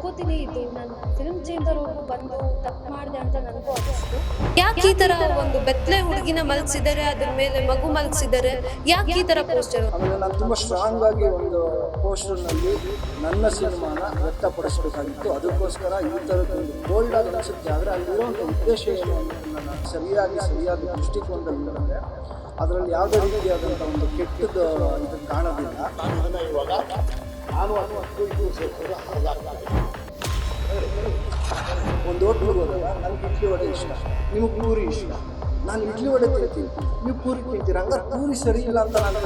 ಒಪ್ಕೋತೀನಿ ಇದು ನನ್ನ film changer ಅವ್ರಿಗೂ ಬಂದು ತಪ್ಪು ಮಾಡಿದೆ ಅಂತ ನನಗೂ ಅನಿಸ್ತು. ಯಾಕೆ ಈ ತರ ಒಂದು ಬೆತ್ತಲೆ ಹುಡುಗಿನ ಮಲಗಿಸಿದ್ದಾರೆ ಅದ್ರ ಮೇಲೆ ಮಗು ಮಲಗಿಸಿದ್ದಾರೆ? ಯಾಕೆ ಈ ತರ ಪೋಸ್ಟರ್ ಆಮೇಲೆ ನಾನು ತುಂಬ ಸ್ಟ್ರಾಂಗ್ ಆಗಿ ಒಂದು ಪೋಸ್ಟರ್ನಲ್ಲಿ ನನ್ನ ಸಿನಿಮಾನ ವ್ಯಕ್ತಪಡಿಸಬೇಕಾಗಿತ್ತು. ಅದಕ್ಕೋಸ್ಕರ ಈ ಥರದ್ದೊಂದು ಬೋಲ್ಡ್ ಆಗಿ ಅನಿಸುತ್ತೆ. ಆದರೆ ಅಲ್ಲಿರುವಂಥ ಉದ್ದೇಶ ಏನು ಅನ್ನೋದನ್ನ ಸರಿಯಾಗಿ ಸರಿಯಾದ ದೃಷ್ಟಿಕೋನದಲ್ಲಿ ನೋಡಿದ್ರೆ ಅದರಲ್ಲಿ ಯಾವುದೇ ರೀತಿಯಾದಂಥ ಒಂದು ಕೆಟ್ಟದ್ದು ಇದು ಕಾಣೋದಿಲ್ಲ. ನಾನು ಇದನ್ನ ಇವಾಗ ನಾನು ಅನ್ನುವ ಇದು ಸೇರ್ಕೊಂಡು ಒಂದು ಹೋಟ್ಲಿಗೆ ಹೋದಾಗ ನನಗೆ ಇಡ್ಲಿ ವಡೆ ಇಷ್ಟ. ನಿಮಗೆ ಪೂರಿ ಇಷ್ಟ. ನಾನು ಇಡ್ಲಿ ವಡೆ ತಿಂತೀನಿ. ನೀವು ಪೂರಿ ತಿಂತೀರ? ಹಂಗಾರೆ ಪೂರಿ ಸರಿ ಇಲ್ಲ ಅಂತ ನಾನು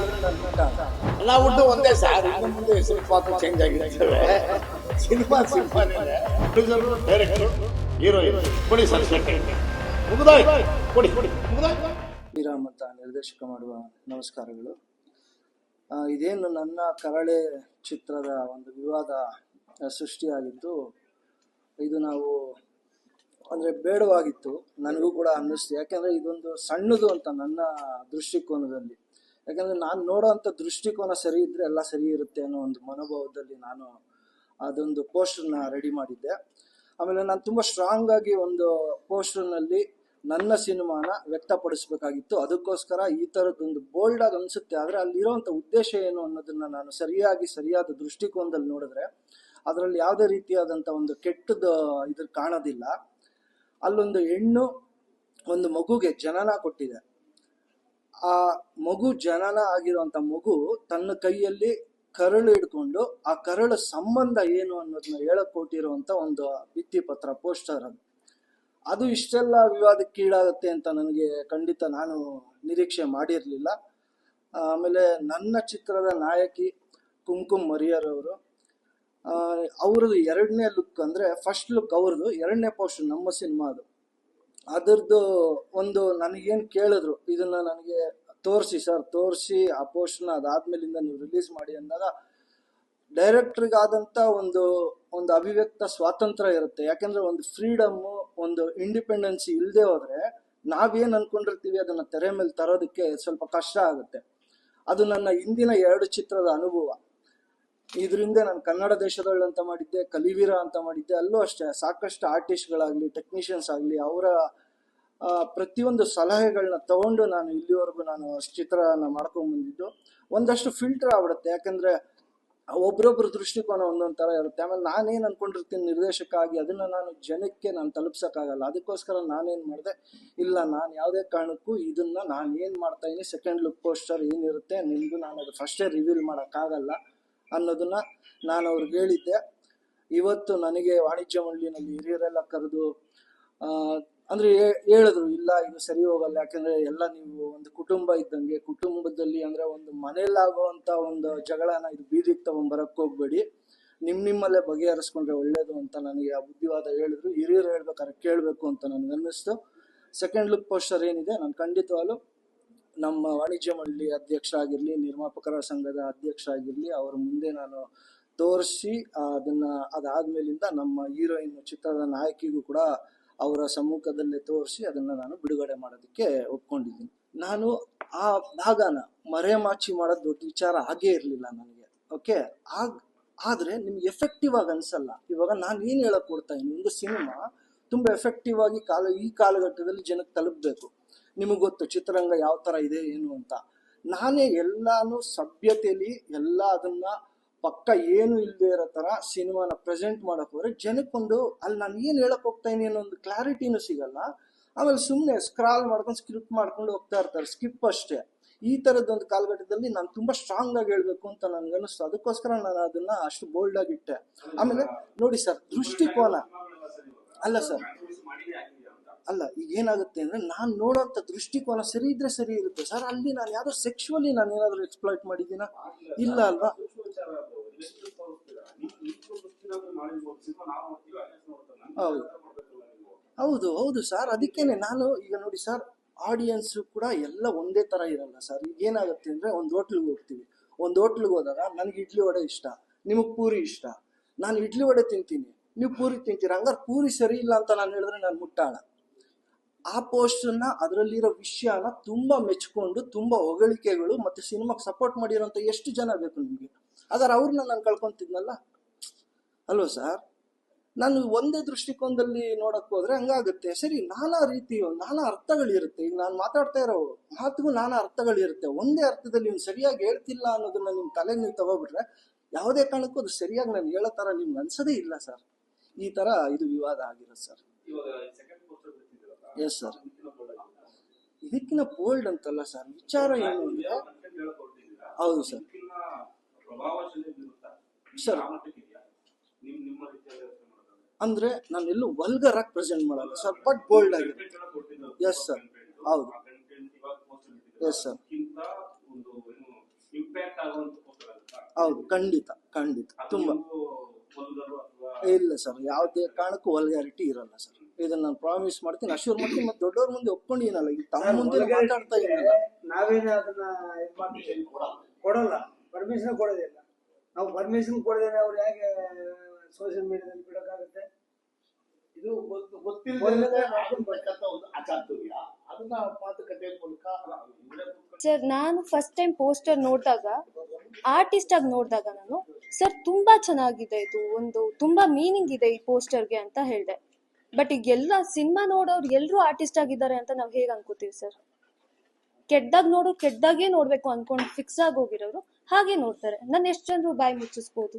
ನಾನು ಹುಟ್ಟು ಒಂದೇ ಸಾರಿ. ಇನ್ನು ಮುಂದೆ ಪಾತ್ರ change ಆಗಿರ್ತೇವೆ. Cinema cinema director heroine. ಕೊಡಿ ಸರ್ ಮುಗಿದಾಯ್ತು ಕೊಡಿ ಕೊಡಿ. ಮುಗಿದಾಯ್ತು ಶ್ರೀರಾಮ್ ಅಂತ ನಿರ್ದೇಶಕ ಮಾಡುವ ನಮಸ್ಕಾರಗಳು. ಇದೇನು ನನ್ನ ಕರಳೆ ಚಿತ್ರದ ಒಂದು ವಿವಾದ ಸೃಷ್ಟಿಯಾಗಿದ್ದು ಇದು ನಾವು ಅಂದರೆ ಬೇಡವಾಗಿತ್ತು. ನನಗೂ ಕೂಡ ಅನ್ನಿಸ್ತು. ಯಾಕೆಂದರೆ ಇದೊಂದು ಸಣ್ಣದು ಅಂತ ನನ್ನ ದೃಷ್ಟಿಕೋನದಲ್ಲಿ. ಯಾಕಂದ್ರೆ ನಾನು ನೋಡೋವಂಥ ದೃಷ್ಟಿಕೋನ ಸರಿ ಇದ್ದರೆ ಎಲ್ಲ ಸರಿ ಇರುತ್ತೆ ಅನ್ನೋ ಒಂದು ಮನೋಭಾವದಲ್ಲಿ ನಾನು ಅದೊಂದು ಪೋಸ್ಟರ್ನ ರೆಡಿ ಮಾಡಿದ್ದೆ. ಆಮೇಲೆ ನಾನು ತುಂಬ ಸ್ಟ್ರಾಂಗ್ ಆಗಿ ಒಂದು ಪೋಸ್ಟರ್ನಲ್ಲಿ ನನ್ನ ಸಿನಿಮಾನ ವ್ಯಕ್ತಪಡಿಸಬೇಕಾಗಿತ್ತು. ಅದಕ್ಕೋಸ್ಕರ ಈ ಥರದ್ದೊಂದು ಬೋಲ್ಡ್ ಆಗಿ ಅನಿಸುತ್ತೆ. ಆದರೆ ಅಲ್ಲಿರೋವಂಥ ಉದ್ದೇಶ ಏನು ಅನ್ನೋದನ್ನ ನಾನು ಸರಿಯಾಗಿ ಸರಿಯಾದ ದೃಷ್ಟಿಕೋನದಲ್ಲಿ ನೋಡಿದ್ರೆ, ಅದರಲ್ಲಿ ಯಾವುದೇ ರೀತಿಯಾದಂಥ ಒಂದು ಕೆಟ್ಟದ್ದು ಇದ್ರ ಕಾಣೋದಿಲ್ಲ. ಅಲ್ಲೊಂದು ಹೆಣ್ಣು ಒಂದು ಮಗುಗೆ ಜನನ ಕೊಟ್ಟಿದೆ. ಆ ಮಗು ಜನನ ಆಗಿರುವಂತ ಮಗು ತನ್ನ ಕೈಯಲ್ಲಿ ಕರಳು ಹಿಡ್ಕೊಂಡು ಆ ಕರಳು ಸಂಬಂಧ ಏನು ಅನ್ನೋದನ್ನ ಹೇಳಕ್ ಕೊಟ್ಟಿರುವಂತ ಒಂದು ಭಿತ್ತಿ ಪತ್ರ ಪೋಸ್ಟರ್ ಅದು. ಅದು ಇಷ್ಟೆಲ್ಲ ವಿವಾದಕ್ಕೀಡಾಗುತ್ತೆ ಅಂತ ನನಗೆ ಖಂಡಿತ ನಾನು ನಿರೀಕ್ಷೆ ಮಾಡಿರಲಿಲ್ಲ. ಆಮೇಲೆ ನನ್ನ ಚಿತ್ರದ ನಾಯಕಿ ಕುಂಕುಮ್ ಮರಿಯರ್ ಅವರು ಅವ್ರದ್ದು ಎರಡನೇ ಲುಕ್ ಅಂದ್ರೆ ಫಸ್ಟ್ ಲುಕ್ ಅವ್ರದ್ದು, ಎರಡನೇ ಪೋಸ್ಟ್ ನಮ್ಮ ಸಿನಿಮಾ ಅದು. ಅದರದ್ದು ಒಂದು ನನಗೇನು ಕೇಳಿದ್ರು, ಇದನ್ನ ನನಗೆ ತೋರಿಸಿ ಸರ್ ತೋರಿಸಿ ಆ ಪೋಸ್ಟ್ನ ಅದಾದ್ಮೇಲಿಂದ ನೀವು ರಿಲೀಸ್ ಮಾಡಿ ಅಂದಾಗ ಡೈರೆಕ್ಟ್ರಿಗಾದಂಥ ಒಂದು ಒಂದು ಅಭಿವ್ಯಕ್ತ ಸ್ವಾತಂತ್ರ್ಯ ಇರುತ್ತೆ. ಯಾಕಂದ್ರೆ ಒಂದು ಫ್ರೀಡಮ್ಮು ಒಂದು ಇಂಡಿಪೆಂಡೆನ್ಸಿ ಇಲ್ಲದೆ ಹೋದರೆ ನಾವೇನು ಅನ್ಕೊಂಡಿರ್ತೀವಿ ಅದನ್ನ ತೆರೆ ಮೇಲೆ ತರೋದಕ್ಕೆ ಸ್ವಲ್ಪ ಕಷ್ಟ ಆಗುತ್ತೆ. ಅದು ನನ್ನ ಹಿಂದಿನ ಎರಡು ಚಿತ್ರದ ಅನುಭವ. ಇದರಿಂದ ನಾನು ಕನ್ನಡ ದೇಶದಲ್ಲಿ ಅಂತ ಮಾಡಿದ್ದೆ, ಕಲಿವೀರ ಅಂತ ಮಾಡಿದ್ದೆ, ಅಲ್ಲೂ ಅಷ್ಟೇ. ಸಾಕಷ್ಟು ಆರ್ಟಿಸ್ಟ್ಗಳಾಗಲಿ, ಟೆಕ್ನಿಷಿಯನ್ಸ್ ಆಗಲಿ, ಅವರ ಪ್ರತಿಯೊಂದು ಸಲಹೆಗಳನ್ನ ತಗೊಂಡು ನಾನು ಇಲ್ಲಿವರೆಗೂ ನಾನು ಚಿತ್ರನ ಮಾಡ್ಕೊಂಡ್ ಬಂದಿದ್ದು. ಒಂದಷ್ಟು ಫಿಲ್ಟರ್ ಆಗ್ಬಿಡುತ್ತೆ. ಯಾಕಂದ್ರೆ ಒಬ್ರೊಬ್ರ ದೃಷ್ಟಿಕೋನ ಒಂದೊಂದು ಥರ ಇರುತ್ತೆ. ಆಮೇಲೆ ನಾನೇನು ಅನ್ಕೊಂಡಿರ್ತೀನಿ ನಿರ್ದೇಶಕ ಆಗಿ ಅದನ್ನ ನಾನು ಜನಕ್ಕೆ ನಾನು ತಲುಪ್ಸೋಕ್ಕಾಗಲ್ಲ. ಅದಕ್ಕೋಸ್ಕರ ನಾನೇನು ಮಾಡಿದೆ, ಇಲ್ಲ, ನಾನು ಯಾವುದೇ ಕಾರಣಕ್ಕೂ ಇದನ್ನ ನಾನು ಏನು ಮಾಡ್ತಾ ಇದೀನಿ ಸೆಕೆಂಡ್ ಲುಕ್ ಪೋಸ್ಟರ್ ಏನಿರುತ್ತೆ, ನಿಮಗೂ ನಾನು ಅದು ಫಸ್ಟೇ ರಿವೀಲ್ ಮಾಡೋಕ್ಕಾಗಲ್ಲ. ಅನ್ನೋದನ್ನ ನಾನು ಅವ್ರಿಗೆ ಹೇಳಿದ್ದೆ. ಇವತ್ತು ನನಗೆ ವಾಣಿಜ್ಯ ಮಂಡಳಿನಲ್ಲಿ ಹಿರಿಯರೆಲ್ಲ ಕರೆದು ಅಂದ್ರೆ ಹೇಳಿದ್ರು, ಇಲ್ಲ, ಇದು ಸರಿ ಹೋಗಲ್ಲ, ಯಾಕಂದ್ರೆ ಎಲ್ಲ ನೀವು ಒಂದು ಕುಟುಂಬ ಇದ್ದಂಗೆ, ಕುಟುಂಬದಲ್ಲಿ ಅಂದ್ರೆ ಒಂದು ಮನೆಯಲ್ಲಾಗುವಂತ ಒಂದು ಜಗಳನ ಇದು ಬೀದಿಗೆ ತಗೊಂಡ್ ಬರಕ್ ಹೋಗ್ಬೇಡಿ. ನಿಮ್ ನಿಮ್ಮಲ್ಲೇ ಬಗೆಹರಿಸ್ಕೊಂಡ್ರೆ ಒಳ್ಳೇದು ಅಂತ ನನಗೆ ಆ ಬುದ್ಧಿವಾದ ಹೇಳಿದ್ರು. ಹಿರಿಯರು ಹೇಳ್ಬೇಕಾದ್ರೆ ಕೇಳಬೇಕು ಅಂತ ನನಗೆ ಅನ್ನಿಸ್ತು ಸೆಕೆಂಡ್ ಲುಕ್ ಪೋಸ್ಟರ್ ಏನಿದೆ, ನಾನು ಖಂಡಿತವಾಗ್ಲು ನಮ್ಮ ವಾಣಿಜ್ಯ ಮಂಡಳಿ ಅಧ್ಯಕ್ಷ ಆಗಿರಲಿ ನಿರ್ಮಾಪಕರ ಸಂಘದ ಅಧ್ಯಕ್ಷ ಆಗಿರಲಿ ಅವರ ಮುಂದೆ ನಾನು ತೋರಿಸಿ, ಅದನ್ನ ಅದಾದ್ಮೇಲಿಂದ ನಮ್ಮ ಹೀರೋಯಿನ್ ಚಿತ್ರದ ನಾಯಕಿಗೂ ಕೂಡ ಅವರ ಸಮ್ಮುಖದಲ್ಲೇ ತೋರಿಸಿ, ಅದನ್ನ ನಾನು ಬಿಡುಗಡೆ ಮಾಡೋದಕ್ಕೆ ಒಪ್ಕೊಂಡಿದ್ದೀನಿ. ನಾನು ಆ ಭಾಗನ ಮರೆಮಾಚಿ ಮಾಡೋದು ದೊಡ್ಡ ವಿಚಾರ ಹಾಗೇ ಇರಲಿಲ್ಲ ನನಗೆ ಓಕೆ ಆಗ, ಆದ್ರೆ ನಿಮ್ಗೆ ಎಫೆಕ್ಟಿವ್ ಆಗಿ ಅನ್ಸಲ್ಲ. ಇವಾಗ ನಾನು ಏನ್ ಹೇಳಕ್ ಕೊಡ್ತಾ ಇದ್ದೀನಿ? ಒಂದು ಸಿನಿಮಾ ತುಂಬಾ ಎಫೆಕ್ಟಿವ್ ಆಗಿ ಕಾಲ, ಈ ಕಾಲಘಟ್ಟದಲ್ಲಿ ಜನಕ್ಕೆ ತಲುಪಬೇಕು. ನಿಮಗೆ ಗೊತ್ತು ಚಿತ್ರರಂಗ ಯಾವ ಥರ ಇದೆ, ಏನು ಅಂತ. ನಾನೇ ಎಲ್ಲಾನು ಸಭ್ಯತೆಯಲ್ಲಿ ಎಲ್ಲ ಅದನ್ನ ಪಕ್ಕ ಏನು ಇಲ್ಲದೆ ಇರೋ ಥರ ಸಿನಿಮಾನ ಪ್ರೆಸೆಂಟ್ ಮಾಡಕ್ ಹೋದ್ರೆ ಜನಕ್ಕೊಂದು ಅಲ್ಲಿ ನಾನು ಏನು ಹೇಳಕ್ ಹೋಗ್ತಾ ಇದೀನಿ ಅನ್ನೋ ಒಂದು ಕ್ಲಾರಿಟಿನೂ ಸಿಗಲ್ಲ. ಆಮೇಲೆ ಸುಮ್ಮನೆ ಸ್ಕ್ರಾಲ್ ಮಾಡ್ಕೊಂಡು ಸ್ಕ್ರಿಪ್ಟ್ ಮಾಡ್ಕೊಂಡು ಹೋಗ್ತಾ ಇರ್ತಾರೆ ಸ್ಕಿಪ್ ಅಷ್ಟೇ. ಈ ಥರದೊಂದು ಕಾಲಘಟ್ಟದಲ್ಲಿ ನಾನು ತುಂಬಾ ಸ್ಟ್ರಾಂಗ್ ಆಗಿ ಹೇಳ್ಬೇಕು ಅಂತ ನನ್ಗೆ ಅನಿಸ್ತು ಅದಕ್ಕೋಸ್ಕರ ನಾನು ಅದನ್ನ ಅಷ್ಟು ಬೋಲ್ಡ್ ಆಗಿಟ್ಟೆ ಆಮೇಲೆ ನೋಡಿ ಸರ್, ದೃಷ್ಟಿಕೋನ. ಅಲ್ಲ ಸರ್ ಅಲ್ಲ, ಈಗ ಏನಾಗುತ್ತೆ ಅಂದ್ರೆ ನಾನು ನೋಡೋಂಥ ದೃಷ್ಟಿಕೋನ ಸರಿ ಇದ್ರೆ ಸರಿ ಇರುತ್ತೆ. ಸರ್ ಅಲ್ಲಿ ನಾನು ಯಾವ್ದೋ ಸೆಕ್ಷುವಲಿ ನಾನು ಏನಾದರೂ ಎಕ್ಸ್ಪ್ಲಾಯ್ಟ್ ಮಾಡಿದ್ದೀನಾ? ಇಲ್ಲ ಅಲ್ವಾ? ಹೌದು. ಹೌದು ಹೌದು ಸರ್ ಅದಕ್ಕೇನೆ ನಾನು, ಈಗ ನೋಡಿ ಸರ್ ಆಡಿಯನ್ಸ್ ಕೂಡ ಎಲ್ಲ ಒಂದೇ ತರ ಇರಲ್ಲ ಸರ್ ಈಗ ಏನಾಗುತ್ತೆ ಅಂದ್ರೆ ಒಂದು ಹೋಟ್ಲಿಗೆ ಹೋಗ್ತೀವಿ. ಒಂದು ಹೋಟ್ಲಿಗೆ ಹೋದಾಗ ನನಗೆ ಇಡ್ಲಿ ವಡೆ ಇಷ್ಟ, ನಿಮಗೆ ಪೂರಿ ಇಷ್ಟ. ನಾನು ಇಡ್ಲಿ ವಡೆ ತಿಂತೀನಿ, ನೀವು ಪೂರಿ ತಿಂತೀರ? ಹಂಗಾರೆ ಪೂರಿ ಸರಿ ಇಲ್ಲ ಅಂತ ನಾನು ಹೇಳಿದ್ರೆ ನಾನು ಮುಟ್ಟಾಳ. ಆ ಪೋಸ್ಟನ್ನ ಅದರಲ್ಲಿರೋ ವಿಷಯನ ತುಂಬಾ ಮೆಚ್ಕೊಂಡು, ತುಂಬಾ ಹೊಗಳಿಕೆಗಳು ಮತ್ತೆ ಸಿನಿಮಾಗೆ ಸಪೋರ್ಟ್ ಮಾಡಿರೋಂಥ ಎಷ್ಟು ಜನ ಬೇಕು ನಿಮಗೆ? ಆದ್ರೆ ಅವ್ರನ್ನ ನಾನು ಕಳ್ಕೊಂತಿದ್ನಲ್ಲ? ಅಲ್ವಾ ಸರ್? ನಾನು ಒಂದೇ ದೃಷ್ಟಿಕೋನದಲ್ಲಿ ನೋಡಕ್ ಹೋದ್ರೆ ಹಂಗಾಗುತ್ತೆ. ಸರಿ, ನಾನಾ ರೀತಿ, ನಾನಾ ಅರ್ಥಗಳಿರುತ್ತೆ. ಈಗ ನಾನು ಮಾತಾಡ್ತಾ ಇರೋ ಮಾತಿಗೂ ನಾನಾ ಅರ್ಥಗಳಿರುತ್ತೆ. ಒಂದೇ ಅರ್ಥದಲ್ಲಿ ನೀವು ಸರಿಯಾಗಿ ಹೇಳ್ತಿಲ್ಲ ಅನ್ನೋದನ್ನ ನಿಮ್ ತಲೆ ನೀವು ತಗೋಬಿಟ್ರೆ ಯಾವುದೇ ಕಾರಣಕ್ಕೂ ಅದು ಸರಿಯಾಗಿ ನಾನು ಹೇಳೋ ತರ ನಿಮ್ಗೆ ಅನ್ಸೋದೇ ಇಲ್ಲ ಸರ್. ಈ ತರ ಇದು ವಿವಾದ ಆಗಿರೋದು ಸರ್. Yes sir? ಇದಕ್ಕಿಂತ ಬೋಲ್ಡ್ ಅಂತಲ್ಲ ಸರ್? ವಿಚಾರ ಏನು ಅಂದ್ರೆ ಹೌದು ಸರ್. ಸರ್ ಅಂದ್ರೆ ನಾನು ಎಲ್ಲೂ ವಲ್ಗರ್ ಆಗಿ ಪ್ರೆಸೆಂಟ್ ಮಾಡಲ್ಲ ಸರ್ ಬಟ್ ಬೋಲ್ಡ್ ಆಗಿದೆ ಎಸ್ ಸರ್ ಹೌದು. ಎಸ್ ಸರ್ ಹೌದು ಖಂಡಿತ ಖಂಡಿತ. ತುಂಬಾ. ಇಲ್ಲ ಸರ್ ಯಾವುದೇ ಕಾರಣಕ್ಕೂ ವಲ್ಗಾರಿಟಿ ಇರಲ್ಲ ಸರ್ ಇದನ್ನ ನಾನು ಪ್ರಾಮಿಸ್ ಮಾಡ್ತೀನಿ. ಅಶ್ಯೂರ್ ಮಾಡ್ತೀನಿ ಮತ್ತೆ ದೊಡ್ಡವ್ರ ಮುಂದೆ ಒಪ್ಕೊಂಡಿದ್ದೀನಲ್ಲ ಈಗ ತಮ್ಮ ಮುಂದೆ ಮಾತಾಡ್ತಾ ಇದ್ದೀನಲ್ಲ. ನಾವೇನೇ ಅದನ್ನ ಇದ್ ಮಾಡ್ತೀವಿ? ಕೊಡಲ್ಲ. ಪರ್ಮಿಷನ್ ಕೊಡೋದಿಲ್ಲ ನಾವು ಪರ್ಮಿಷನ್ ಕೊಡದೇನೆ ಅವ್ರು ಹೇಗೆ ಸೋಷಿಯಲ್ ಮೀಡಿಯಾದಲ್ಲಿ ಬಿಡೋಕ್ಕಾಗುತ್ತೆ? ಇದು ಗೊತ್ತು- ಗೊತ್ತಿಲ್ಲದೆ ಮಾಡ್ಕೊಳ್ಬೇಕಂತ ಒಂದು ಅಚಾತುರ್ಯ ಅದನ್ನ ಮಾತುಕತೆ ಮೂಲಕ ಸರ್ ನಾನು ಫಸ್ಟ್ ಟೈಮ್ ಪೋಸ್ಟರ್ ನೋಡಿದಾಗ ಆರ್ಟಿಸ್ಟ್ ಆಗಿ ನೋಡಿದಾಗ ನಾನು ಸರ್ ತುಂಬಾ ಚೆನ್ನಾಗಿದೆ ಇದು ಒಂದು ತುಂಬಾ ಮೀನಿಂಗ್ ಇದೆ ಈ ಪೋಸ್ಟರ್ಗೆ ಅಂತ ಹೇಳಿದೆ. ಬಟ್ ಈಗ ಎಲ್ಲ ಸಿನಿಮಾ ನೋಡೋರು ಎಲ್ಲರೂ ಆರ್ಟಿಸ್ಟ್ ಆಗಿದ್ದಾರೆ ಅಂತ ನಾವು ಹೇಗೆ ಅನ್ಕೋತೀವಿ ಸರ್ ಕೆಟ್ಟದಾಗ ನೋಡು ಕೆಟ್ಟದಾಗೇ ನೋಡ್ಬೇಕು ಅನ್ಕೊಂಡು ಫಿಕ್ಸ್ ಆಗಿ ಹೋಗಿರೋರು ಹಾಗೆ ನೋಡ್ತಾರೆ. ನಾನು ಎಷ್ಟು ಜನರು ಬಾಯಿ ಮುಚ್ಚಿಸ್ಬೋದು?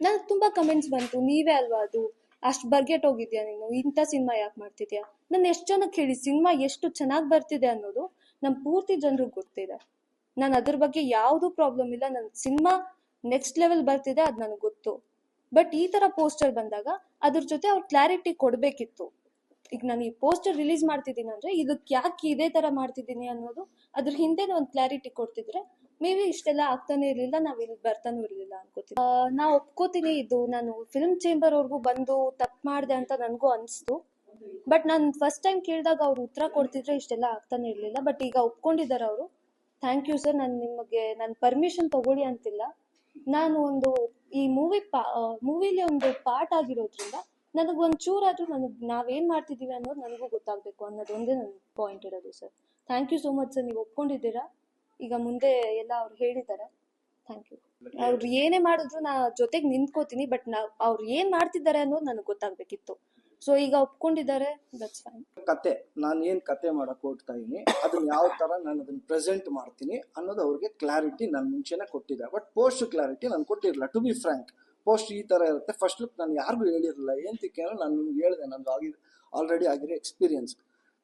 ನನಗೆ ತುಂಬಾ ಕಮೆಂಟ್ಸ್ ಬಂತು. ನೀವೇ ಅಲ್ವಾ ಅದು? ಅಷ್ಟು ಬರ್ಗೆಟ್ ಹೋಗಿದ್ಯಾ ನೀನು? ಇಂಥ ಸಿನಿಮಾ ಯಾಕೆ ಮಾಡ್ತಿದ್ಯಾ? ನಾನು ಎಷ್ಟು ಜನಕ್ಕೆ ಹೇಳಿ ಸಿನಿಮಾ ಎಷ್ಟು ಚೆನ್ನಾಗಿ ಬರ್ತಿದೆ ಅನ್ನೋದು ನಮ್ಮ ಪೂರ್ತಿ ಜನರಿಗೆ ಗೊತ್ತಿದೆ. ನಾನು ಅದ್ರ ಬಗ್ಗೆ ಯಾವುದೂ ಪ್ರಾಬ್ಲಮ್ ಇಲ್ಲ. ನನ್ನ ಸಿನಿಮಾ ನೆಕ್ಸ್ಟ್ ಲೆವೆಲ್ ಬರ್ತಿದೆ ಅದು ನನಗೆ ಗೊತ್ತು. ಬಟ್ ಈ ತರ ಪೋಸ್ಟರ್ ಬಂದಾಗ ಅದ್ರ ಜೊತೆ ಅವ್ರು ಕ್ಲಾರಿಟಿ ಕೊಡಬೇಕಿತ್ತು. ಈಗ ನಾನು ಈ ಪೋಸ್ಟರ್ ರಿಲೀಸ್ ಮಾಡ್ತಿದ್ದೀನಿ ಅಂದ್ರೆ ಇದಕ್ಕೆ ಯಾಕೆ ಇದೇ ತರ ಮಾಡ್ತಿದ್ದೀನಿ ಅನ್ನೋದು ಅದ್ರ ಹಿಂದೆ ಒಂದು ಕ್ಲಾರಿಟಿ ಕೊಡ್ತಿದ್ರೆ ಮೇ ಬಿ ಇಷ್ಟೆಲ್ಲ ಆಗ್ತಾನೆ ಇರಲಿಲ್ಲ, ನಾವ್ ಇಲ್ಲಿ ಬರ್ತಾನೂ ಇರಲಿಲ್ಲ ಅನ್ಕೋತೀನಿ. ನಾ ಒಪ್ಕೋತೀನಿ ಇದು, ನಾನು ಫಿಲ್ಮ್ ಚೇಂಬರ್ ಅವ್ರಿಗೂ ಬಂದು ತಪ್ಪು ಮಾಡಿದೆ ಅಂತ ನನಗೂ ಅನಿಸ್ತು. ಬಟ್ ನಾನು ಫಸ್ಟ್ ಟೈಮ್ ಕೇಳಿದಾಗ ಅವ್ರು ಉತ್ತರ ಕೊಡ್ತಿದ್ರೆ ಇಷ್ಟೆಲ್ಲ ಆಗ್ತಾನೆ ಇರಲಿಲ್ಲ. ಬಟ್ ಈಗ ಒಪ್ಕೊಂಡಿದ್ದಾರೆ ಅವರು. ಥ್ಯಾಂಕ್ ಯು ಸರ್ ನಾನು ನಿಮಗೆ, ನಾನು ಪರ್ಮಿಷನ್ ತಗೊಳ್ಳಿ ಅಂತಿಲ್ಲ. ನಾನು ಒಂದು ಈ ಮೂವಿ ಪಾ ಮೂವಿಲಿ ಒಂದು ಪಾರ್ಟ್ ಆಗಿರೋದ್ರಿಂದ ನನಗೆ ಒಂದು ಅದು ನನಗೆ ನಾವೇನು ಮಾಡ್ತಿದ್ದೀವಿ ಅನ್ನೋದು ನನಗೂ ಗೊತ್ತಾಗಬೇಕು ಅನ್ನೋದು ಒಂದೇ ನನ್ನ ಪಾಯಿಂಟ್ ಇರೋದು sir thank you so much sir ನೀವು ಒಪ್ಕೊಂಡಿದ್ದೀರಾ? ಈಗ ಮುಂದೆ ಎಲ್ಲ ಅವ್ರು ಹೇಳಿದ್ದಾರೆ ಥ್ಯಾಂಕ್ ಯು ಅವ್ರು ಏನೇ ಮಾಡಿದ್ರು ನಾ ಜೊತೆಗೆ ನಿಂತ್ಕೋತೀನಿ ಬಟ್ ನಾ, ಅವ್ರು ಏನು ಮಾಡ್ತಿದ್ದಾರೆ ಅನ್ನೋದು ನನಗೆ ಗೊತ್ತಾಗಬೇಕಿತ್ತು. ಸೊ ಈಗ ಒಪ್ಕೊಂಡಿದ್ದಾರೆ ದಟ್ಸ್ ಕತೆ, ನಾನು ಏನ್ ಕತೆ ಮಾಡಕ್ ಹೋಗ್ತಾ ಇದೀನಿ ಅದನ್ನ ಯಾವ ತರ ನಾನು ಅದನ್ನ ಪ್ರೆಸೆಂಟ್ ಮಾಡ್ತೀನಿ ಅನ್ನೋದು ಅವ್ರಿಗೆ ಕ್ಲಾರಿಟಿ ನಾನು ಮುಂಚೆನೆ ಕೊಟ್ಟಿದ್ದೆ ಬಟ್ ಪೋಸ್ಟ್ ಕ್ಲಾರಿಟಿ ನಾನು ಕೊಟ್ಟಿರಲಿಲ್ಲ ಟು ಬಿ ಫ್ರಾಂಕ್ ಪೋಸ್ಟ್ ಈ ತರ ಇರುತ್ತೆ. ಫಸ್ಟ್ ಲುಕ್ ನಾನು ಯಾರಿಗೂ ಹೇಳಿರಲಿಲ್ಲ. ಏಂತಕ್ಕೆ ಅಂದ್ರೆ ನಾನು ನಿಮ್ಗೆ ಹೇಳಿದೆ, ನಂದು ಆಗಿದೆ ಆಲ್ರೆಡಿ ಆಗಿರೋ ಎಕ್ಸ್ಪೀರಿಯನ್ಸ್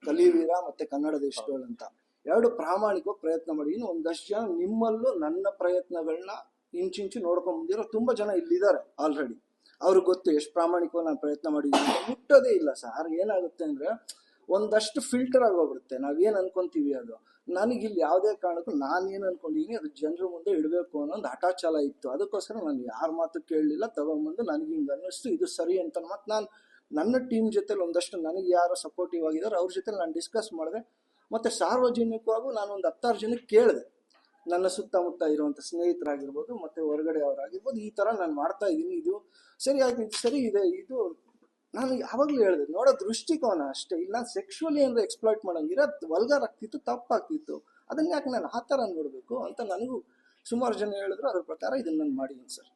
ಕಲಿವೀರ ಮತ್ತೆ ಕನ್ನಡ ದೇಶದೋಳು ಅಂತ. ಎರಡು ಪ್ರಾಮಾಣಿಕವಾಗಿ ಪ್ರಯತ್ನ ಮಾಡಿ. ಇನ್ನು ಒಂದಷ್ಟು ಜನ ನಿಮ್ಮಲ್ಲೂ ನನ್ನ ಪ್ರಯತ್ನಗಳನ್ನ ಇಂಚಿಂಚು ನೋಡ್ಕೊಂಡ್ ಬಂದಿರೋ ತುಂಬಾ ಜನ ಇಲ್ಲಿದ್ದಾರೆ ಆಲ್ರೆಡಿ ಅವ್ರಿಗೆ ಗೊತ್ತು ಎಷ್ಟು ಪ್ರಾಮಾಣಿಕವಾಗಿ ನಾನು ಪ್ರಯತ್ನ ಮಾಡಿದ್ದೀನಿ. ಮುಟ್ಟೋದೇ ಇಲ್ಲ ಸರ್. ಏನಾಗುತ್ತೆ ಅಂದ್ರೆ ಒಂದಷ್ಟು ಫಿಲ್ಟರ್ ಆಗೋಗ್ಬಿಡುತ್ತೆ. ಏನು ಅನ್ಕೊಂತೀವಿ ಅದು? ನನಗೆ ಇಲ್ಲಿ ಯಾವುದೇ ಕಾರಣಕ್ಕೂ ನಾನು ಏನು ಅನ್ಕೊಂಡಿದ್ದೀನಿ, ಅದು ಜನರ ಮುಂದೆ ಇಡಬೇಕು ಅನ್ನೋ ಒಂದು ಹಠಾಚಾಲ ಇತ್ತು. ಅದಕ್ಕೋಸ್ಕರ ನಾನು ಯಾರ ಮಾತು ಕೇಳಲಿಲ್ಲ. ತಗೊಂಬಂದು ನನಗೆ ಹಿಂಗೆ ಅನ್ನಿಸ್ತು, ಇದು ಸರಿ ಅಂತ ಮತ್ತೆ ನಾನು ನನ್ನ ಟೀಮ್ ಜೊತೆಲಿ ಒಂದಷ್ಟು ನನಗೆ ಯಾರು ಸಪೋರ್ಟಿವ್ ಆಗಿದ್ದಾರೆ ಅವ್ರ ಜೊತೆ ನಾನು ಡಿಸ್ಕಸ್ ಮಾಡಿದೆ. ಮತ್ತೆ ಸಾರ್ವಜನಿಕವಾಗೂ ನಾನು ಒಂದು ಹತ್ತಾರು ಜನಕ್ಕೆ ಕೇಳಿದೆ. ನನ್ನ ಸುತ್ತಮುತ್ತ ಇರುವಂಥ ಸ್ನೇಹಿತರಾಗಿರ್ಬೋದು, ಮತ್ತೆ ಹೊರಗಡೆ ಅವರಾಗಿರ್ಬೋದು ಈ ಥರ ನಾನು ಮಾಡ್ತಾ ಇದ್ದೀನಿ. ಇದು ಸರಿಯಾಗಿ ಸರಿ ಇದೆ. ಇದು ನಾನು ಯಾವಾಗಲೂ ಹೇಳಿದೆ, ನೋಡೋ ದೃಷ್ಟಿಕೋನ ಅಷ್ಟೇ. ಇಲ್ಲ ಸೆಕ್ಷುವಲಿ ಏನಾದ್ರು ಎಕ್ಸ್ಪ್ಲಾಯ್ಟ್ ಮಾಡೋಂಗಿರ ವಲ್ಗರ್ ಆಗ್ತಿತ್ತು ತಪ್ಪಾಗ್ತಿತ್ತು. ಅದನ್ನ ಯಾಕೆ ನಾನು ಆ ಥರ ನೋಡಬೇಕು ಅಂತ ನನಗೂ ಸುಮಾರು ಜನ ಹೇಳಿದ್ರು. ಅದ್ರ ಪ್ರಕಾರ ಇದನ್ನ ನಾನು ಮಾಡಿದ್ದೀನಿ ಸರ್.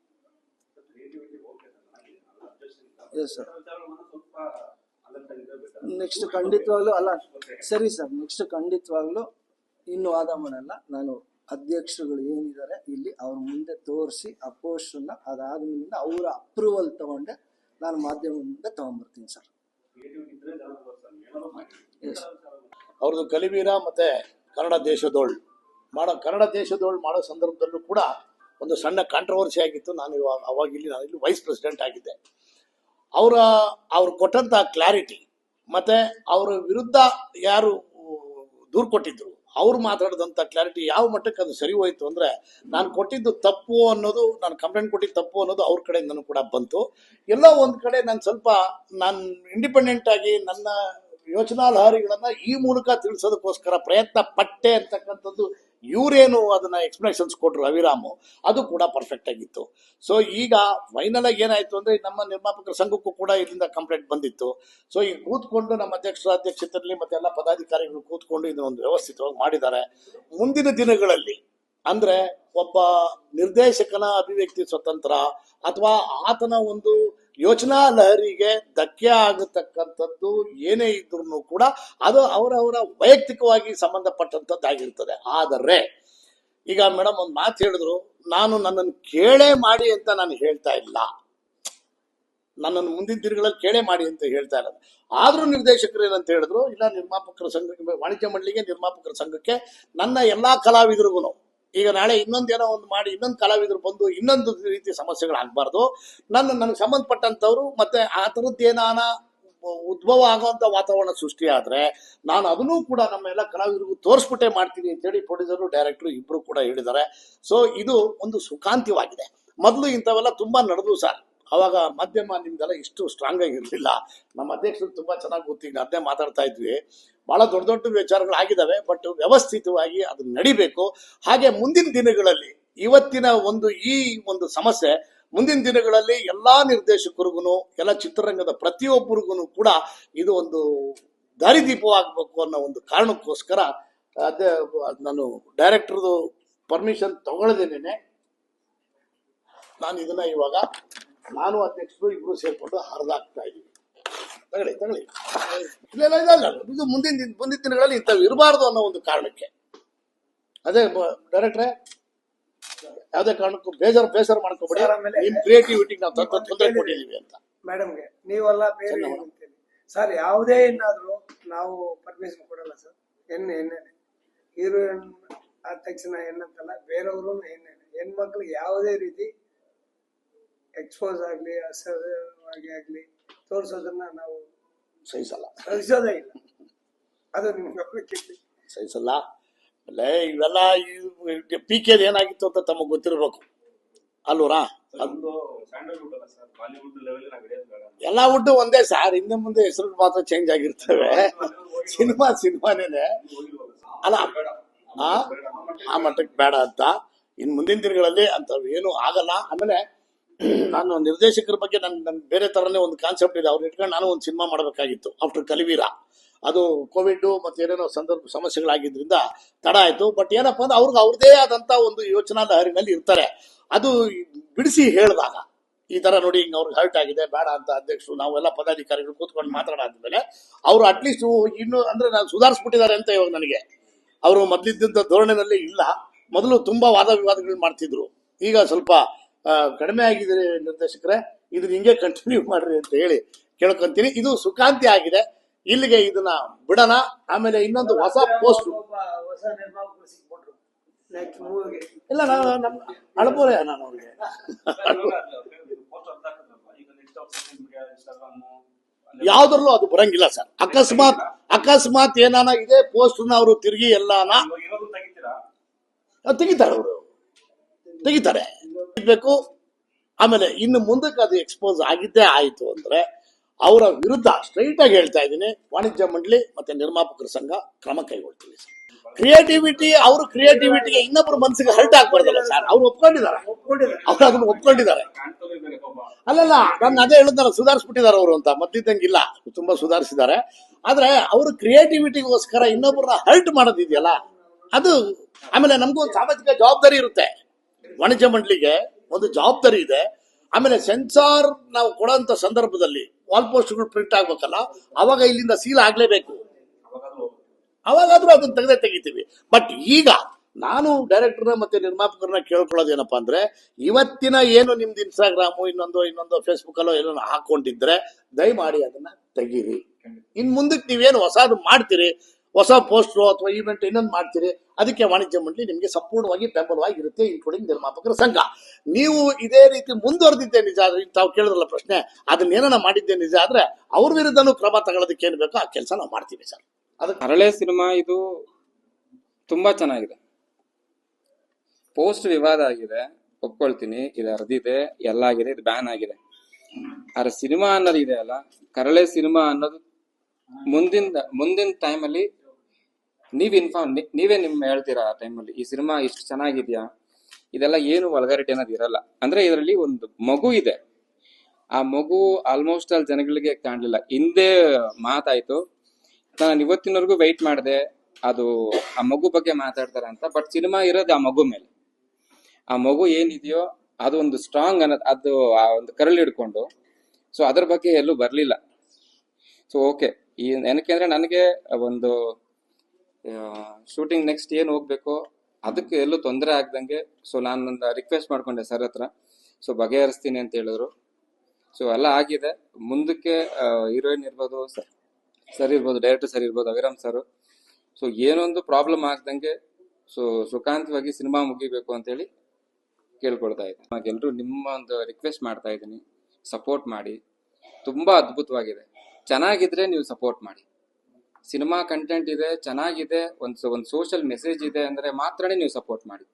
ಎಸ್ ಸರ್ ನೆಕ್ಸ್ಟ್ ಖಂಡಿತವಾಗ್ಲೂ, ಅಲ್ಲ, ಸರಿ, ಸರ್. ನೆಕ್ಸ್ಟ್ ಖಂಡಿತವಾಗ್ಲೂ, ಇನ್ನು ವಾದ ಮಾಡಲ್ಲ ನಾನು ಅಧ್ಯಕ್ಷರುಗಳು ಏನಿದ್ದಾರೆ, ಇಲ್ಲಿ ಅವ್ರ ಮುಂದೆ ತೋರಿಸಿ ಆ ಪೋಸ್ಟನ್ನ ಅದಾದ್ಮೇಲಿಂದ ಅವರ ಅಪ್ರೂವಲ್ ತಗೊಂಡೆ ನಾನು ಮಾಧ್ಯಮ ಮುಂದೆ ತಗೊಂಡ್ಬರ್ತೀನಿ ಸರ್ ಅವ್ರದ್ದು ಕಲಿವೀರ ಮತ್ತೆ ಕನ್ನಡ ದೇಶದೋಳ್. ಮಾಡೋ ಕನ್ನಡ ದೇಶದೋಳ್ ಮಾಡೋ ಸಂದರ್ಭದಲ್ಲೂ ಕೂಡ ಒಂದು ಸಣ್ಣ ಕಾಂಟ್ರವರ್ಸಿ ಆಗಿತ್ತು. ನಾನು ಇವಾಗ ಅವಾಗ ಇಲ್ಲಿ ನಾನು ಇಲ್ಲಿ ವೈಸ್ ಪ್ರೆಸಿಡೆಂಟ್ ಆಗಿದ್ದೆ. ಅವರ, ಅವ್ರು ಕೊಟ್ಟಂತ ಕ್ಲಾರಿಟಿ ಮತ್ತೆ ಅವರ ವಿರುದ್ಧ ಯಾರು ದೂರು ಕೊಟ್ಟಿದ್ರು ಅವ್ರು ಮಾತಾಡಿದಂಥ ಕ್ಲಾರಿಟಿ ಯಾವ ಮಟ್ಟಕ್ಕೆ ಅದು ಸರಿ ಹೋಯ್ತು ಅಂದರೆ ನಾನು ಕೊಟ್ಟಿದ್ದು ತಪ್ಪು ಅನ್ನೋದು, ನಾನು ಕಂಪ್ಲೇಂಟ್ ಕೊಟ್ಟಿದ್ದು ತಪ್ಪು ಅನ್ನೋದು ಅವ್ರ ಕಡೆಯಿಂದನೂ ಕೂಡ ಬಂತು. ಎಲ್ಲೋ ಒಂದು ಕಡೆ ನಾನು ಸ್ವಲ್ಪ ನಾನು ಇಂಡಿಪೆಂಡೆಂಟ್ ಆಗಿ ನನ್ನ ಯೋಚನಾಲಹರಿಗಳನ್ನ ಈ ಮೂಲಕ ತಿಳಿಸೋದಕ್ಕೋಸ್ಕರ ಪ್ರಯತ್ನ ಪಟ್ಟೆ ಅಂತಕ್ಕಂಥದ್ದು ಇವರೇನು ಅದನ್ನ ಎಕ್ಸ್ಪ್ಲನೇಷನ್ಸ್ ಕೊಟ್ರು ರವಿರಾಮು, ಅದು ಕೂಡ ಪರ್ಫೆಕ್ಟ್ ಆಗಿತ್ತು. ಸೊ ಈಗ ಫೈನಲ್ ಆಗಿ ಏನಾಯ್ತು ಅಂದ್ರೆ ನಮ್ಮ ನಿರ್ಮಾಪಕರ ಸಂಘಕ್ಕೂ ಕೂಡ ಇದರಿಂದ ಕಂಪ್ಲೇಂಟ್ ಬಂದಿತ್ತು. ಸೊ ಈಗ ಕೂತ್ಕೊಂಡು ನಮ್ಮ ಅಧ್ಯಕ್ಷರ ಅಧ್ಯಕ್ಷತೆಯಲ್ಲಿ ಮತ್ತೆ ಎಲ್ಲ ಪದಾಧಿಕಾರಿಗಳು ಕೂತ್ಕೊಂಡು ಇದನ್ನ ಒಂದು ವ್ಯವಸ್ಥಿತವಾಗಿ ಮಾಡಿದ್ದಾರೆ. ಮುಂದಿನ ದಿನಗಳಲ್ಲಿ ಅಂದ್ರೆ ಒಬ್ಬ ನಿರ್ದೇಶಕನ ಅಭಿವ್ಯಕ್ತಿ ಸ್ವತಂತ್ರ ಅಥವಾ ಆತನ ಒಂದು ಯೋಚನಾ ಲಹರಿಗೆ ಧಕ್ಕೆ ಆಗತಕ್ಕಂಥದ್ದು ಏನೇ ಇದ್ರೂ ಕೂಡ ಅದು ಅವರವರ ವೈಯಕ್ತಿಕವಾಗಿ ಸಂಬಂಧಪಟ್ಟಂತದ್ದಾಗಿರ್ತದೆ ಆದರೆ, ಈಗ ಮೇಡಮ್ ಒಂದು ಮಾತು ಹೇಳಿದ್ರು, ನಾನು ನನ್ನನ್ನು ಕೇಳೇ ಮಾಡಿ ಅಂತ ನಾನು ಹೇಳ್ತಾ ಇಲ್ಲ. ನನ್ನನ್ನು ಮುಂದಿನ ದಿನಗಳಲ್ಲಿ ಕೇಳೇ ಮಾಡಿ ಅಂತ ಹೇಳ್ತಾ ಇಲ್ಲ. ಆದರೂ ನಿರ್ದೇಶಕರು ಏನಂತ ಹೇಳಿದ್ರು, ಇಲ್ಲ ನಿರ್ಮಾಪಕರ ಸಂಘಕ್ಕೆ ವಾಣಿಜ್ಯ ಮಂಡಳಿಗೆ ನಿರ್ಮಾಪಕರ ಸಂಘಕ್ಕೆ ನನ್ನ ಎಲ್ಲಾ ಕಲಾವಿದರಿಗೂ ಈಗ ನಾಳೆ ಇನ್ನೊಂದೇನೋ ಒಂದು ಮಾಡಿ, ಇನ್ನೊಂದು ಕಲಾವಿದರು ಬಂದು ಇನ್ನೊಂದು ರೀತಿ ಸಮಸ್ಯೆಗಳಾಗಬಾರ್ದು ನನ್ನ, ನನಗೆ ಸಂಬಂಧಪಟ್ಟಂಥವ್ರು ಮತ್ತೆ ಆ ಥರದ್ದೇನಾನ ಉದ್ಭವ ಆಗುವಂತ ವಾತಾವರಣ ಸೃಷ್ಟಿ ಆದರೆ ನಾನು ಅದನ್ನೂ ಕೂಡ ನಮ್ಮ ಎಲ್ಲ ಕಲಾವಿದರಿಗೂ ತೋರಿಸ್ಬಿಟ್ಟೆ ಮಾಡ್ತೀನಿ ಅಂತೇಳಿ ಪ್ರೊಡ್ಯೂಸರು, ಡೈರೆಕ್ಟ್ರು ಇಬ್ಬರು ಕೂಡ ಹೇಳಿದ್ದಾರೆ. ಸೊ ಇದು ಒಂದು ಸುಖಾಂತ್ಯವಾಗಿದೆ. ಮೊದಲು ಇಂಥವೆಲ್ಲ ತುಂಬ ನಡೆದು ಸರ್. ಅವಾಗ ಮಾಧ್ಯಮ ನಿಮ್ದೆಲ್ಲ ಇಷ್ಟು ಸ್ಟ್ರಾಂಗ್ ಆಗಿರಲಿಲ್ಲ ನಮ್ಮ ಅಧ್ಯಕ್ಷರು ತುಂಬ ಚೆನ್ನಾಗಿ ಗೊತ್ತೀಗ ಅದನ್ನೇ ಮಾತಾಡ್ತಾ ಇದ್ವಿ. ಬಹಳ ದೊಡ್ಡ ದೊಡ್ಡ ವಿಚಾರಗಳಾಗಿದ್ದಾವೆ, ಬಟ್ ವ್ಯವಸ್ಥಿತವಾಗಿ ಅದು ನಡಿಬೇಕು. ಹಾಗೆ ಮುಂದಿನ ದಿನಗಳಲ್ಲಿ, ಇವತ್ತಿನ ಒಂದು ಈ ಒಂದು ಸಮಸ್ಯೆ, ಮುಂದಿನ ದಿನಗಳಲ್ಲಿ ಎಲ್ಲಾ ನಿರ್ದೇಶಕರಿಗೂ, ಎಲ್ಲ ಚಿತ್ರರಂಗದ ಪ್ರತಿಯೊಬ್ಬರಿಗೂ ಕೂಡ ಇದು ಒಂದು ದಾರಿದೀಪವಾಗಬೇಕು ಅನ್ನೋ ಒಂದು ಕಾರಣಕ್ಕೋಸ್ಕರ ಅದೇ ನಾನು ಡೈರೆಕ್ಟರ್ದು ಪರ್ಮಿಷನ್ ತಗೊಳ್ಳದೇನೆ. ನಾನು ಇದನ್ನ ಇವಾಗ, ನಾನು ಅಧ್ಯಕ್ಷರು ಇಬ್ರು ಸೇರ್ಕೊಂಡು ಹರಿದಾಕ್ತಾ ಇದೀವಿ ತಗೊಳ್ಳಿ ತಗೊಳ್ಳಿ. ಇಲ್ಲ ಇಲ್ಲ ಇದು ಮುಂದಿನ ದಿನ ಮುಂದಿನ ದಿನಗಳಲ್ಲಿ ಇಂಥವು ಇರಬಾರ್ದು ಅನ್ನೋ ಒಂದು ಕಾರಣಕ್ಕೆ. ಅದೇ ಡೈರೆಕ್ಟ್ರೆ ಯಾವುದೇ ಕಾರಣಕ್ಕೂ ಬೇಜಾರು ಬೇಸರ ಮಾಡ್ಕೋಬೇಡಿ. ಸರ್, ಆಮೇಲೆ- ನಿಮ್ ಕ್ರಿಯೇಟಿವಿಟಿ ನಾವು ತೊಂದರೆ ಕೊಟ್ಟಿದೀವಿ ಅಂತ. ಮೇಡಮ್ಗೆ ನೀವೆಲ್ಲ ಬೇರೆ ಸರ್ ಯಾವುದೇ ಏನಾದರೂ ನಾವು ಪರ್ಮಿಷನ್ ಕೊಡಲ್ಲ ಸರ್. ಎಣ್ಣೆ ಎಣ್ಣೆ ಹೀರೋಯಿನ್ ಆದ ತಕ್ಷಣ ಹೆಣ್ಣಂತಲ್ಲ ಬೇರೆಯವರು ಎಣ್ಣೆ ಹೆಣ್ಮಕ್ಳಿಗೆ ಯಾವುದೇ ರೀತಿ ಎಕ್ಸ್ಪೋಸ್ ಆಗಲಿ ಅಸಹ್ಯವಾಗಿ ಆಗ್ಲಿ ತೋರಿಸೋದನ್ನ ನಾವು ಸಹಿಸಲ್ಲ. ಸಹಿಸೋದೇ ಇಲ್ಲ. ಅದು ನಿಮ್ಗೆ. ಸಹಿಸಲ್ಲ. ಅಲ್ಲೇ ಇವೆಲ್ಲ ಪಿ ಕೆದ್ ಏನಾಗಿತ್ತು ಅಂತ ತಮಗೆ ಗೊತ್ತಿರಬೇಕು. ಅಲ್ವರಾ ಎಲ್ಲ ಉಡ್ಡು ಒಂದೇ ಸಾರ್. ಹಿಂದೆ ಮುಂದೆ ಹೆಸರು ಮಾತ್ರ ಚೇಂಜ್ ಆಗಿರ್ತವೆ. ಸಿನಿಮಾ ಸಿನಿಮಾನೇನೆ. ಅಲ್ಲ ಬೇಡ ಆ? ಆ ಮಟ್ಟಕ್ಕೆ ಬೇಡ ಅಂತ. ಇನ್ ಮುಂದಿನ ದಿನಗಳಲ್ಲಿ ಅಂತ ಏನು ಆಗಲ್ಲ. ಆಮೇಲೆ ನಾನು ನಿರ್ದೇಶಕರ ಬಗ್ಗೆ ನನ್ ನನ್ ಬೇರೆ ತರನೇ ಒಂದು ಕಾನ್ಸೆಪ್ಟ್ ಇದೆ. ಅವ್ರು ಇಟ್ಕೊಂಡು ನಾನು ಒಂದು ಸಿನಿಮಾ ಮಾಡಬೇಕಾಗಿತ್ತು. ಆಫ್ಟರ್ ಕಲಿವೀರ ಅದು ಕೋವಿಡ್ ಮತ್ತೆ ಏನೇನೋ ಸಂದರ್ಭ ಸಮಸ್ಯೆಗಳಾಗಿದ್ರಿಂದ ತಡ ಆಯ್ತು. ಬಟ್ ಏನಪ್ಪ ಅಂದ್ರೆ ಅವ್ರಿಗೆ ಅವ್ರದೇ ಆದಂತ ಒಂದು ಯೋಚನಾ ಲಹರಿನಲ್ಲಿ ಇರ್ತಾರೆ. ಅದು ಬಿಡಿಸಿ ಹೇಳಿದಾಗ, ಈ ತರ ನೋಡಿ ಹಿಂಗೆ ಅವ್ರಿಗೆ ಹರ್ಟ್ ಆಗಿದೆ, ಬೇಡ ಅಂತ ಅಧ್ಯಕ್ಷರು, ನಾವೆಲ್ಲ ಪದಾಧಿಕಾರಿಗಳು ಕೂತ್ಕೊಂಡು ಮಾತಾಡಾದ್ಮೇಲೆ ಅವರು ಅಟ್ಲೀಸ್ಟ್ ಇನ್ನು ಅಂದ್ರೆ ನಾನು ಸುಧಾರಿಸ್ಬಿಟ್ಟಿದ್ದಾರೆ ಅಂತ ಇವಾಗ ನನಗೆ. ಅವರು ಮೊದಲಿದ್ದಂಥ ಧೋರಣೆನಲ್ಲಿ ಇಲ್ಲ. ಮೊದಲು ತುಂಬಾ ವಾದ ವಿವಾದಗಳು ಮಾಡ್ತಿದ್ರು. ಈಗ ಸ್ವಲ್ಪ ಕಡಿಮೆ ಆಗಿದ್ರೆ ನಿರ್ದೇಶಕರೇ, ಇದನ್ನ ಹಿಂಗೆ ಕಂಟಿನ್ಯೂ ಮಾಡ್ರಿ ಅಂತ ಹೇಳಿ ಕೇಳ್ಕೊಂತೀನಿ. ಇದು ಸುಖಾಂತಿ ಆಗಿದೆ. ಇಲ್ಲಿಗೆ ಇದನ್ನ ಬಿಡೋಣ. ಆಮೇಲೆ ಇನ್ನೊಂದು ಹೊಸ ಪೋಸ್ಟ್ ಇಲ್ಲ ನಾನು ಅಳಬೋರೆ ನಾನು ಅವ್ರಿಗೆ. ಪೋಸ್ಟ್ ಯಾವ್ದ್ರಲ್ಲೂ ಅದು ಬರಂಗಿಲ್ಲ ಸರ್. ಅಕಸ್ಮಾತ್ ಅಕಸ್ಮಾತ್ ಏನಾನ ಇದೆ ಪೋಸ್ಟ್ನ ಅವರು ತಿರುಗಿ ಎಲ್ಲಾನ ತೆಗಿತಾರೆ ಅವರು. ತೆಗಿತಾರೆ. ಬೇಕು ಆಮೇಲೆ ಇನ್ನು ಮುಂದಕ್ಕೆ ಅದು ಎಕ್ಸ್ಪೋಸ್ ಆಗಿದ್ದೇ ಆಯಿತು ಅಂದ್ರೆ ಅವರ ವಿರುದ್ಧ ಸ್ಟ್ರೈಟ್ ಆಗಿ ಹೇಳ್ತಾ ಇದ್ದೀನಿ. ವಾಣಿಜ್ಯ ಮಂಡಳಿ ಮತ್ತೆ ನಿರ್ಮಾಪಕರ ಸಂಘ ಕ್ರಮ ಕೈಗೊಳ್ತೀವಿ ಕ್ರಿಯೇಟಿವಿಟಿ ಅವರು ಕ್ರಿಯೇಟಿವಿಟಿಗೆ ಇನ್ನೊಬ್ಬರ ಮನಸ್ಸಿಗೆ ಹರ್ಟ್ ಆಗ್ಬಾರ್ದಲ್ಲ ಸರ್. ಅವ್ರು ಒಪ್ಕೊಂಡಿದ್ದಾರೆ. ಅವ್ರು ಅದನ್ನ ಒಪ್ಕೊಂಡಿದ್ದಾರೆ. ಅಲ್ಲಲ್ಲ, ನಾನು ಅದೇ ಹೇಳಿದ್ನಲ್ಲ, ಸುಧಾರಿಸ್ಬಿಟ್ಟಿದ್ದಾರೆ ಅವರು ಅಂತ. ಮೊದ್ಲಿದ್ದಂಗಿಲ್ಲ ತುಂಬಾ ಸುಧಾರಿಸಿದ್ದಾರೆ. ಆದ್ರೆ ಅವರು ಕ್ರಿಯೇಟಿವಿಟಿಗೋಸ್ಕರ ಇನ್ನೊಬ್ಬರನ್ನ ಹರ್ಟ್ ಮಾಡೋದಿದೆಯಲ್ಲ? ಅದು ಆಮೇಲೆ ನಮಗೂ ಒಂದು ಸಾಮಾಜಿಕ ಜವಾಬ್ದಾರಿ ಇರುತ್ತೆ. ವಾಣಿಜ್ಯ ಮಂಡಳಿಗೆ ಒಂದು ಜವಾಬ್ದಾರಿ ಇದೆ. ಆಮೇಲೆ ಸೆನ್ಸಾರ್ ನಾವು ಕೊಡೋಂತ ಸಂದರ್ಭದಲ್ಲಿ ವಾಲ್ ಪೋಸ್ಟ್ಗಳು ಪ್ರಿಂಟ್ ಆಗ್ಬೇಕಲ್ಲ, ಅವಾಗ ಇಲ್ಲಿಂದ ಸೀಲ್ ಆಗ್ಲೇಬೇಕು. ಅವಾಗಾದ್ರೂ ಅದನ್ನ ತೆಗೆದೇ ತೆಗಿತೀವಿ. ಬಟ್ ಈಗ ನಾನು ಡೈರೆಕ್ಟರ್ನ ಮತ್ತೆ ನಿರ್ಮಾಪಕರನ್ನ ಕೇಳ್ಕೊಳ್ಳೋದೇನಪ್ಪ ಅಂದ್ರೆ, ಇವತ್ತಿನ ಏನು ನಿಮ್ದು ಇನ್ಸ್ಟಾಗ್ರಾಮು, ಇನ್ನೊಂದು ಇನ್ನೊಂದು ಫೇಸ್ಬುಕ್ ಅಲ್ಲೋ ಏನೋ ಹಾಕೊಂಡಿದ್ರೆ ದಯಮಾಡಿ ಅದನ್ನ ತೆಗೀರಿ. ಇನ್ ಮುಂದಕ್ಕೆ ನೀವೇನು ಹೊಸದು ಮಾಡ್ತೀರಿ ಹೊಸ ಪೋಸ್ಟ್ರು ಅಥವಾ ಈವೆಂಟ್ ಇನ್ನೊಂದು ಮಾಡ್ತೀರಿ, ಅದಕ್ಕೆ ವಾಣಿಜ್ಯ ಮಂಡಳಿ ನಿಮಗೆ ಸಂಪೂರ್ಣವಾಗಿ ಬೆಂಬಲವಾಗಿ ಇರುತ್ತೆ ಇನ್ಕ್ಲೂಡಿಂಗ್ ನಿರ್ಮಾಪಕರ ಸಂಘ. ನೀವು ಇದೇ ರೀತಿ ಮುಂದುವರೆದಿದ್ದೆ ನಿಜ ಆದ್ರೆ ತಾವು ಕೇಳಿದ್ರಲ್ಲ ಪ್ರಶ್ನೆ ಅದನ್ನೇನ ಮಾಡಿದ್ದೆ ನಿಜ ಆದ್ರೆ, ಅವ್ರ ವಿರುದ್ಧನೂ ಕ್ರಮ ತಗೊಳ್ಳೋದಕ್ಕೆ ಏನ್ ಬೇಕೋ ಆ ಕೆಲಸ ನಾವು ಮಾಡ್ತೀವಿ ಸರ್. ಅದಕ್ಕೆ ಕರಳೆ ಸಿನಿಮಾ ಇದು ತುಂಬಾ ಚೆನ್ನಾಗಿದೆ. ಪೋಸ್ಟ್ ವಿವಾದ ಆಗಿದೆ, ಒಪ್ಕೊಳ್ತೀನಿ, ಇದು ಅರ್ದಿದೆ ಎಲ್ಲ ಆಗಿದೆ, ಇದು ಬ್ಯಾನ್ ಆಗಿದೆ. ಆದ್ರೆ ಸಿನಿಮಾ ಅನ್ನೋದು ಇದೆ ಅಲ್ಲ, ಕರಳೆ ಸಿನಿಮಾ ಅನ್ನೋದು ಮುಂದಿನ ಮುಂದಿನ ಟೈಮಲ್ಲಿ ನೀವ್ ಇನ್ಫಾರ್ಮ್ ನೀವೇ ನಿಮ್ ಹೇಳ್ತೀರಾ ಆ ಟೈಮಲ್ಲಿ ಈ ಸಿನಿಮಾ ಇಷ್ಟು ಚೆನ್ನಾಗಿದ್ಯಾ? ಇದೆಲ್ಲ ಏನು ವಲ್ಗಾರಿಟಿ ಅನ್ನೋದು ಇರಲ್ಲ. ಅಂದ್ರೆ ಇದರಲ್ಲಿ ಒಂದು ಮಗು ಇದೆ. ಆ ಮಗು ಆಲ್ಮೋಸ್ಟ್ ಅಲ್ಲಿ ಜನಗಳಿಗೆ ಕಾಣಲಿಲ್ಲ. ಹಿಂದೆ ಮಾತಾಯ್ತು. ನಾನು ಇವತ್ತಿನವರೆಗೂ ವೆಯ್ಟ್ ಮಾಡಿದೆ. ಅದು ಆ ಮಗು ಬಗ್ಗೆ ಮಾತಾಡ್ತಾರೆ ಅಂತ. ಬಟ್ ಸಿನಿಮಾ ಇರೋದು ಆ ಮಗು ಮೇಲೆ. ಆ ಮಗು ಏನಿದೆಯೋ ಅದು ಒಂದು ಸ್ಟ್ರಾಂಗ್ ಅನ್ನೋದು, ಅದು ಆ ಒಂದು ಕರಳು ಹಿಡ್ಕೊಂಡು. ಸೊ ಅದ್ರ ಬಗ್ಗೆ ಎಲ್ಲೂ ಬರಲಿಲ್ಲ. ಸೊ ಓಕೆ ಈ, ಏನಕ್ಕೆ ಅಂದ್ರೆ ನನಗೆ ಒಂದು ಶೂಟಿಂಗ್ ನೆಕ್ಸ್ಟ್ ಏನು ಹೋಗ್ಬೇಕು ಅದಕ್ಕೆ ಎಲ್ಲೂ ತೊಂದರೆ ಆಗ್ದಂಗೆ ಸೊ ನಾನು ಒಂದು ರಿಕ್ವೆಸ್ಟ್ ಮಾಡ್ಕೊಂಡೆ ಸರ್ ಹತ್ರ. ಸೊ ಬಗೆಹರಿಸ್ತೀನಿ ಅಂತ ಹೇಳಿದ್ರು. ಸೊ ಎಲ್ಲ ಆಗಿದೆ. ಮುಂದಕ್ಕೆ ಹೀರೋಯಿನ್ ಇರ್ಬೋದು ಸರ್ ಸರ್ ಇರ್ಬೋದು ಡೈರೆಕ್ಟರ್ ಸರ್ ಇರ್ಬೋದು ಅವಿರಾಮ್ ಸರ್ ಸೊ ಏನೊಂದು ಪ್ರಾಬ್ಲಮ್ ಆಗ್ದಂಗೆ ಸೊ ಸುಖಾಂತವಾಗಿ ಸಿನಿಮಾ ಮುಗಿಬೇಕು ಅಂತೇಳಿ ಕೇಳ್ಕೊಳ್ತಾ ಇದ್ದೀನಿ ಹಾಗೆಲ್ಲರೂ ನಿಮ್ಮ ಒಂದು ರಿಕ್ವೆಸ್ಟ್ ಮಾಡ್ತಾ ಇದ್ದೀನಿ. ಸಪೋರ್ಟ್ ಮಾಡಿ. ತುಂಬ ಅದ್ಭುತವಾಗಿದೆ. ಚೆನ್ನಾಗಿದ್ರೆ ನೀವು ಸಪೋರ್ಟ್ ಮಾಡಿ. ಸಿನಿಮಾ ಕಂಟೆಂಟ್ ಇದೆ, ಚೆನ್ನಾಗಿದೆ, ಒಂದು ಒಂದು ಸೋಷಿಯಲ್ ಮೆಸೇಜ್ ಇದೆ ಅಂದ್ರೆ ಮಾತ್ರನೇ ನೀವು ಸಪೋರ್ಟ್ ಮಾಡಿ.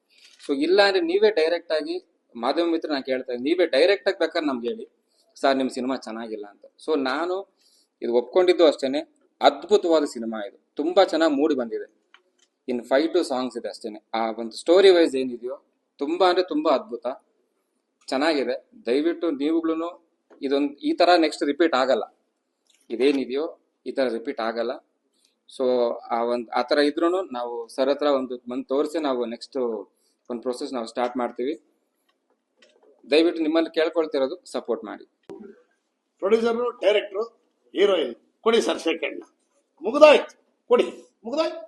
ಸೊ ಇಲ್ಲ ಅಂದ್ರೆ ನೀವೇ ಡೈರೆಕ್ಟ್ ಆಗಿ, ಮಾಧ್ಯಮ ಮಿತ್ರ ನಾನು ಕೇಳ್ತಾ ಇದ್ದೀನಿ, ನೀವೇ ಡೈರೆಕ್ಟ್ ಆಗಿ ಬೇಕಾದ್ರೆ ನಮ್ಗೆ ಹೇಳಿ. ಸರ್ ನಿಮ್ಮ ಸಿನಿಮಾ ಚೆನ್ನಾಗಿಲ್ಲ ಅಂತ. ಸೊ ನಾನು ಇದು ಒಪ್ಕೊಂಡಿದ್ದು ಅಷ್ಟೇನೆ, ಅದ್ಭುತವಾದ ಸಿನಿಮಾ ಇದು. ತುಂಬಾ ಚೆನ್ನಾಗಿ ಮೂಡಿ ಬಂದಿದೆ. ಇನ್ ಫೈವ್ ಟು ಸಾಂಗ್ಸ್ ಇದೆ ಅಷ್ಟೇನೆ. ಆ ಒಂದು ಸ್ಟೋರಿ ವೈಸ್ ಏನಿದೆಯೋ, ತುಂಬಾ ಅಂದ್ರೆ ತುಂಬಾ ಅದ್ಭುತ. ಚೆನ್ನಾಗಿದೆ. ದಯವಿಟ್ಟು ನೀವುಗಳು ಇದೊಂದು, ಈ ತರ ನೆಕ್ಸ್ಟ್ ರಿಪೀಟ್ ಆಗಲ್ಲ. ಇದೇನಿದೆಯೋ, ಈ ತರ ರಿಪೀಟ್ ಆಗಲ್ಲ. ಸೊ ಆ ಒಂದು, ಆ ಥರ ಇದ್ರೂ ನಾವು ಸರ್ ಹತ್ರ ಒಂದು, ಬಂದು ತೋರಿಸಿ ನಾವು ನೆಕ್ಸ್ಟ್ ಒಂದು ಪ್ರೊಸೆಸ್ ನಾವು ಸ್ಟಾರ್ಟ್ ಮಾಡ್ತೀವಿ. ದಯವಿಟ್ಟು ನಿಮ್ಮಲ್ಲಿ ಕೇಳ್ಕೊಳ್ತಿರೋದು ಸಪೋರ್ಟ್ ಮಾಡಿ. ಪ್ರೊಡ್ಯೂಸರ್ ಡೈರೆಕ್ಟ್ರು ಹೀರೋಯಿನ್ ಕೊಡಿ ಸರ್ ಸೆಕೆಂಡ್ ಮುಗ್ದಾಯ್ತು, ಕೊಡಿ, ಮುಗ್ದಾಯ್ತು.